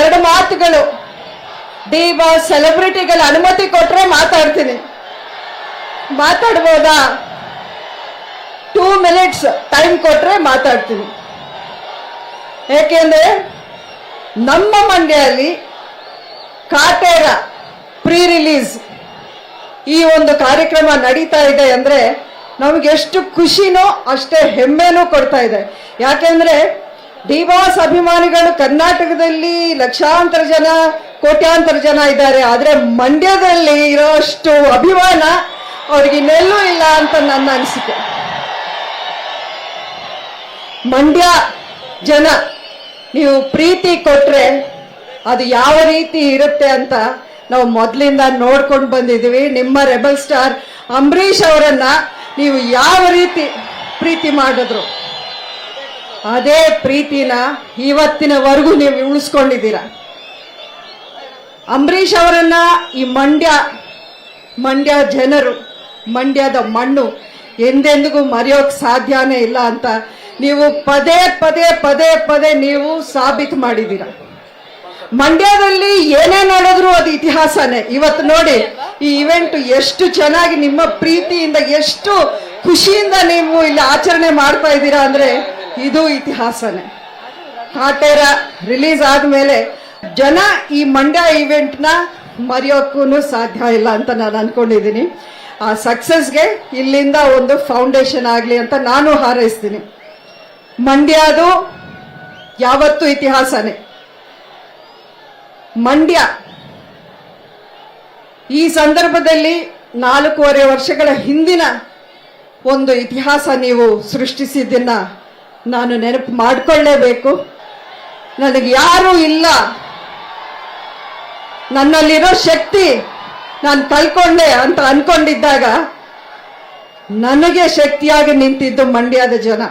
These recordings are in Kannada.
ಎರಡು ಮಾತುಗಳು. ಡಿಬಾ ಸೆಲೆಬ್ರಿಟಿಗಳ ಅನುಮತಿ ಕೊಟ್ಟರೆ ಮಾತಾಡ್ತೀನಿ. ಮಾತಾಡ್ಬೋದಾ? ಟೂ ಮಿನಿಟ್ಸ್ ಟೈಮ್ ಕೊಟ್ಟರೆ ಮಾತಾಡ್ತೀನಿ. ಏಕೆಂದ್ರೆ ನಮ್ಮ ಮಂಡ್ಯಲ್ಲಿ ಕಾಟೇರ ಪ್ರೀ ರಿಲೀಸ್ ಈ ಒಂದು ಕಾರ್ಯಕ್ರಮ ನಡೀತಾ ಇದೆ ಅಂದರೆ ನಮಗೆ ಎಷ್ಟು ಖುಷಿನೋ ಅಷ್ಟೇ ಹೆಮ್ಮೆನೂ ಕೊಡ್ತಾ ಇದೆ. ಯಾಕೆಂದ್ರೆ ಡಿವಾಸ್ ಅಭಿಮಾನಿಗಳು ಕರ್ನಾಟಕದಲ್ಲಿ ಲಕ್ಷಾಂತರ ಜನ, ಕೋಟ್ಯಾಂತರ ಜನ ಇದ್ದಾರೆ. ಆದ್ರೆ ಮಂಡ್ಯದಲ್ಲಿ ಇರೋಷ್ಟು ಅಭಿಮಾನ ಅವ್ರಿಗೆ ಇನ್ನೆಲ್ಲೂ ಇಲ್ಲ ಅಂತ ನನ್ನ ಅನಿಸಿಕೆ. ಮಂಡ್ಯ ಜನ, ನೀವು ಪ್ರೀತಿ ಕೊಟ್ರೆ ಅದು ಯಾವ ರೀತಿ ಇರುತ್ತೆ ಅಂತ ನಾವು ಮೊದಲಿಂದ ನೋಡ್ಕೊಂಡು ಬಂದಿದ್ದೀವಿ. ನಿಮ್ಮ ರೆಬಲ್ ಸ್ಟಾರ್ ಅಂಬರೀಷ್ ಅವರನ್ನ ನೀವು ಯಾವ ರೀತಿ ಪ್ರೀತಿ ಮಾಡಿದ್ರು? ಅದೇ ಪ್ರೀತಿನ ಇವತ್ತಿನವರೆಗೂ ನೀವು ಉಳಿಸ್ಕೊಂಡಿದ್ದೀರ? ಅಂಬರೀಷ್ ಅವರನ್ನ ಈ ಮಂಡ್ಯ ಮಂಡ್ಯ ಜನರು, ಮಂಡ್ಯದ ಮಣ್ಣು ಎಂದೆಂದಿಗೂ ಮರೆಯೋಕ್ ಸಾಧ್ಯನೇ ಇಲ್ಲ ಅಂತ ನೀವು ಪದೇ ಪದೇ ಪದೇ ಪದೇ ನೀವು ಸಾಬೀತು ಮಾಡಿದ್ದೀರ? ಮಂಡ್ಯದಲ್ಲಿ ಏನೇ ನೋಡಿದ್ರು ಅದು ಇತಿಹಾಸನೇ. ಇವತ್ತು ನೋಡಿ, ಈ ಇವೆಂಟ್ ಎಷ್ಟು ಚೆನ್ನಾಗಿ ನಿಮ್ಮ ಪ್ರೀತಿಯಿಂದ, ಎಷ್ಟು ಖುಷಿಯಿಂದ ನೀವು ಇಲ್ಲಿ ಆಚರಣೆ ಮಾಡ್ತಾ ಇದ್ದೀರಾ ಅಂದ್ರೆ ಇದು ಇತಿಹಾಸನೇ. ಹಾಟೇರ ರಿಲೀಸ್ ಆದ್ಮೇಲೆ ಜನ ಈ ಮಂಡ್ಯ ಇವೆಂಟ್ನ ಮರೆಯೋಕ್ಕೂ ಸಾಧ್ಯ ಇಲ್ಲ ಅಂತ ನಾನು ಅನ್ಕೊಂಡಿದ್ದೀನಿ. ಆ ಸಕ್ಸಸ್ಗೆ ಇಲ್ಲಿಂದ ಒಂದು ಫೌಂಡೇಶನ್ ಆಗಲಿ ಅಂತ ನಾನು ಹಾರೈಸ್ತೀನಿ. ಮಂಡ್ಯದು ಯಾವತ್ತೂ ಇತಿಹಾಸನೇ. ಮಂಡ್ಯ ಈ ಸಂದರ್ಭದಲ್ಲಿ ನಾಲ್ಕೂವರೆ ವರ್ಷಗಳ ಹಿಂದಿನ ಒಂದು ಇತಿಹಾಸ ನೀವು ಸೃಷ್ಟಿಸಿದ್ದನ್ನ ನಾನು ನೆನಪು ಮಾಡಿಕೊಳ್ಳೇಬೇಕು. ನನಗೆ ಯಾರೂ ಇಲ್ಲ. ನನ್ನಲ್ಲಿರೋ ಶಕ್ತಿ ನಾನು ಕಳ್ಕೊಂಡೆ ಅಂತ ಅನ್ಕೊಂಡಿದ್ದಾಗ ನನಗೆ ಶಕ್ತಿಯಾಗಿ ನಿಂತಿದ್ದು ಮಂಡ್ಯದ ಜನ.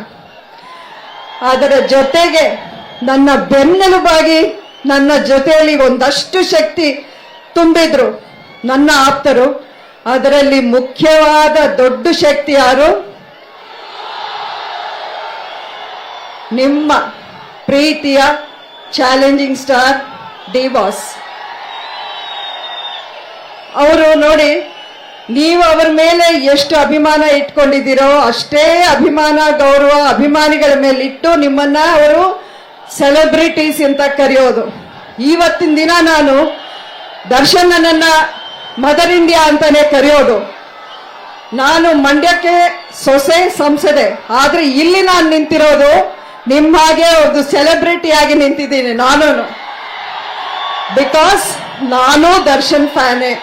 ಅದರ ಜೊತೆಗೆ ನನ್ನ ಬೆನ್ನೆಲುಬಾಗಿ ನನ್ನ ಜೊತೆಯಲ್ಲಿ ಒಂದಷ್ಟು ಶಕ್ತಿ ತುಂಬಿದ್ರು. ನನ್ನ ಆಪ್ತರು, ಅದರಲ್ಲಿ ಮುಖ್ಯವಾದ ದೊಡ್ಡ ಶಕ್ತಿ ಯಾರು? ನಿಮ್ಮ ಪ್ರೀತಿಯ ಚಾಲೆಂಜಿಂಗ್ ಸ್ಟಾರ್ ಡಿ ಬಾಸ್ ಅವರು ನೋಡಿ, ನೀವು ಅವರ ಮೇಲೆ ಎಷ್ಟು ಅಭಿಮಾನ ಇಟ್ಕೊಂಡಿದ್ದೀರೋ ಅಷ್ಟೇ ಅಭಿಮಾನ, ಗೌರವ, ಅಭಿಮಾನಿಗಳ ಮೇಲೆ ಇಟ್ಟು ನಿಮ್ಮನ್ನ ಅವರು ಸೆಲೆಬ್ರಿಟೀಸ್ ಅಂತ ಕರೆಯೋದು. ಇವತ್ತಿನ ದಿನ ನಾನು ದರ್ಶನ್ ಮದರ್ ಇಂಡಿಯಾ ಅಂತಾನೆ ಕರೆಯೋದು. ನಾನು ಮಂಡ್ಯಕ್ಕೆ ಸೊಸೆ, ಸಂಸದೆ, ಆದ್ರೆ ಇಲ್ಲಿ ನಾನು ನಿಂತಿರೋದು ನಿಮ್ಮ ಹಾಗೆ ಒಂದು ಸೆಲೆಬ್ರಿಟಿ ಆಗಿ ನಿಂತಿದ್ದೀನಿ ನಾನು ಬಿಕಾಸ್ ನಾನು ದರ್ಶನ್ ಫ್ಯಾನೇ.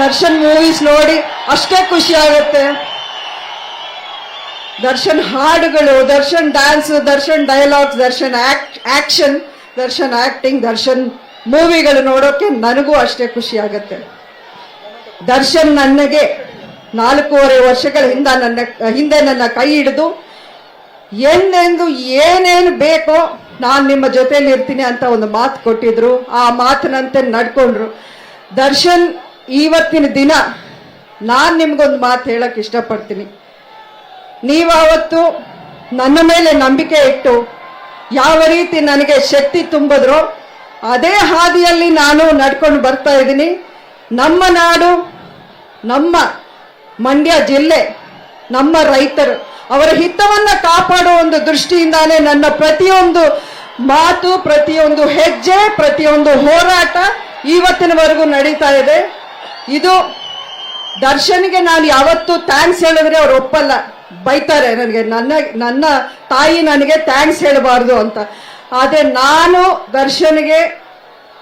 ದರ್ಶನ್ ಮೂವೀಸ್ ನೋಡಿ ಅಷ್ಟೇ ಖುಷಿ ಆಗುತ್ತೆ. ದರ್ಶನ್ ಹಾಡುಗಳು, Darshan dance Darshan dialogues Darshan action Darshan acting Darshan ಮೂವಿಗಳು ನೋಡೋಕೆ ನನಗೂ ಅಷ್ಟೇ ಖುಷಿ ಆಗುತ್ತೆ. ದರ್ಶನ್ ನನಗೆ ನಾಲ್ಕೂವರೆ ವರ್ಷಗಳ ಹಿಂದ ನನ್ನ, ಹಿಂದೆ ನನ್ನ ಕೈ ಹಿಡಿದು ಎಂದೆಂದು ಏನೇನು ಬೇಕೋ ನಾನು ನಿಮ್ಮ ಜೊತೆಯಲ್ಲಿ ಇರ್ತೀನಿ ಅಂತ ಒಂದು ಮಾತು ಕೊಟ್ಟಿದ್ರು. ಆ ಮಾತಿನಂತೆ ನಡ್ಕೊಂಡ್ರು. ದರ್ಶನ್, ಇವತ್ತಿನ ದಿನ ನಾನು ನಿಮ್ಗೊಂದು ಮಾತು ಹೇಳಕ್ ಇಷ್ಟಪಡ್ತೀನಿ. ನೀವಾವತ್ತು ನನ್ನ ಮೇಲೆ ನಂಬಿಕೆ ಇಟ್ಟು ಯಾವ ರೀತಿ ನನಗೆ ಶಕ್ತಿ ತುಂಬಿದ್ರೋ ಅದೇ ಹಾದಿಯಲ್ಲಿ ನಾನು ನಡ್ಕೊಂಡು ಬರ್ತಾ ಇದ್ದೀನಿ. ನಮ್ಮ ನಾಡು, ನಮ್ಮ ಮಂಡ್ಯ ಜಿಲ್ಲೆ, ನಮ್ಮ ರೈತರು ಅವರ ಹಿತವನ್ನ ಕಾಪಾಡುವ ಒಂದು ದೃಷ್ಟಿಯಿಂದಾನೇ ನನ್ನ ಪ್ರತಿಯೊಂದು ಮಾತು, ಪ್ರತಿಯೊಂದು ಹೆಜ್ಜೆ, ಪ್ರತಿಯೊಂದು ಹೋರಾಟ ಇವತ್ತಿನವರೆಗೂ ನಡೀತಾ ಇದೆ. ಇದು ದರ್ಶನ್ಗೆ ನಾನು ಯಾವತ್ತೂ ಥ್ಯಾಂಕ್ಸ್ ಹೇಳಿದ್ರೆ ಅವ್ರು ಒಪ್ಪಲ್ಲ. ಬೈತಾರೆ ನನಗೆ, ನನ್ನ ನನ್ನ ತಾಯಿ ನನಗೆ ಥ್ಯಾಂಕ್ಸ್ ಹೇಳಬಾರ್ದು ಅಂತ. ಆದರೆ ನಾನು ದರ್ಶನ್ಗೆ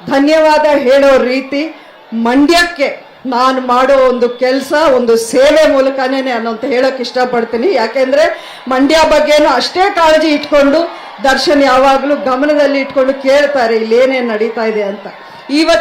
ಧನ್ಯವಾದ ಹೇಳೋ ರೀತಿ ಮಂಡ್ಯಕ್ಕೆ ನಾನು ಮಾಡೋ ಒಂದು ಕೆಲಸ, ಒಂದು ಸೇವೆ ಮೂಲಕನೇ ನಾನು ಅಂತ ಹೇಳಕ್ ಇಷ್ಟಪಡ್ತೀನಿ. ಯಾಕೆಂದ್ರೆ ಮಂಡ್ಯ ಬಗ್ಗೆನೂ ಅಷ್ಟೇ ಕಾಳಜಿ ಇಟ್ಕೊಂಡು ದರ್ಶನ್ ಯಾವಾಗಲೂ ಗಮನದಲ್ಲಿ ಇಟ್ಕೊಂಡು ಕೇಳ್ತಾರೆ ಇಲ್ಲಿ ಏನೇನು ನಡೀತಾ ಇದೆ ಅಂತ. ಇವತ್ತು